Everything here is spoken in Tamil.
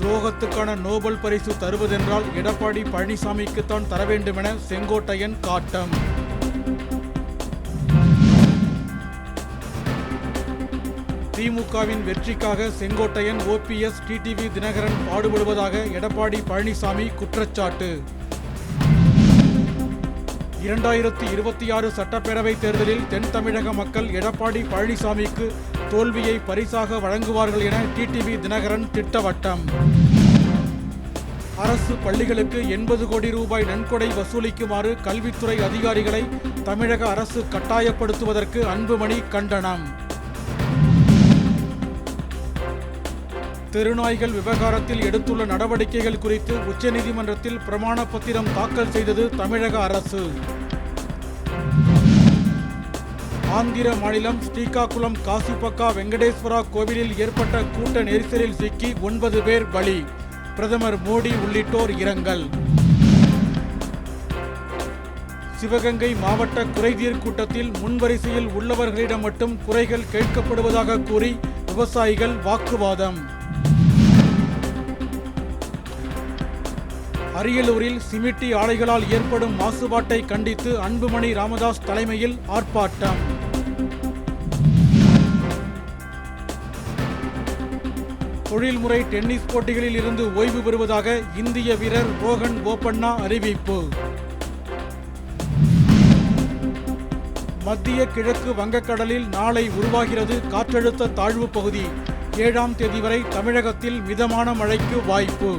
துரோகத்துக்கான நோபல் பரிசு தருவதென்றால் எடப்பாடி பழனிசாமிக்குத்தான் தர வேண்டுமென செங்கோட்டையன் காட்டம். திமுகவின் வெற்றிக்காக செங்கோட்டையன் ஓபிஎஸ் டிடிவி தினகரன் பாடுபடுவதாக எடப்பாடி பழனிசாமி குற்றச்சாட்டு. இரண்டாயிரத்தி இருபத்தி ஆறு சட்டப்பேரவை தேர்தலில் தென் தமிழக மக்கள் எடப்பாடி பழனிசாமிக்கு தோல்வியை பரிசாக வழங்குவார்கள் என டிடிவி தினகரன் திட்டவட்டம். அரசு பள்ளிகளுக்கு எண்பது கோடி ரூபாய் நன்கொடை வசூலிக்குமாறு கல்வித்துறை அதிகாரிகளை தமிழக அரசு கட்டாயப்படுத்துவதற்கு அன்புமணி கண்டனம். தெருநாய்கள் விவகாரத்தில் எடுத்துள்ள நடவடிக்கைகள் குறித்து உச்சநீதிமன்றத்தில் பிரமாண பத்திரம் தாக்கல் செய்தது தமிழக அரசு. ஆந்திர மாநிலம் ஸ்ரீகாக்குளம் காசிபக்கா வெங்கடேஸ்வரா கோவிலில் ஏற்பட்ட கூட்ட நெரிசலில் சிக்கி ஒன்பது பேர் பலி. பிரதமர் மோடி உள்ளிட்டோர் இரங்கல். சிவகங்கை மாவட்ட குறைதீர் கூட்டத்தில் முன்வரிசையில் உள்ளவர்களிடம் மட்டும் குறைகள் கேட்கப்படுவதாக கூறி விவசாயிகள் வாக்குவாதம். அரியலூரில் சிமிட்டி ஆலைகளால் ஏற்படும் மாசுபாட்டை கண்டித்து அன்புமணி ராமதாஸ் தலைமையில் ஆர்ப்பாட்டம். தொழில்முறை டென்னிஸ் போட்டிகளில் இருந்து ஓய்வு பெறுவதாக இந்திய வீரர் ரோஹன் போபண்ணா அறிவிப்பு. மத்திய கிழக்கு வங்கக்கடலில் நாளை உருவாகிறது காற்றழுத்த தாழ்வு பகுதி. ஏழாம் தேதி வரை தமிழகத்தில் மிதமான மழைக்கு வாய்ப்பு.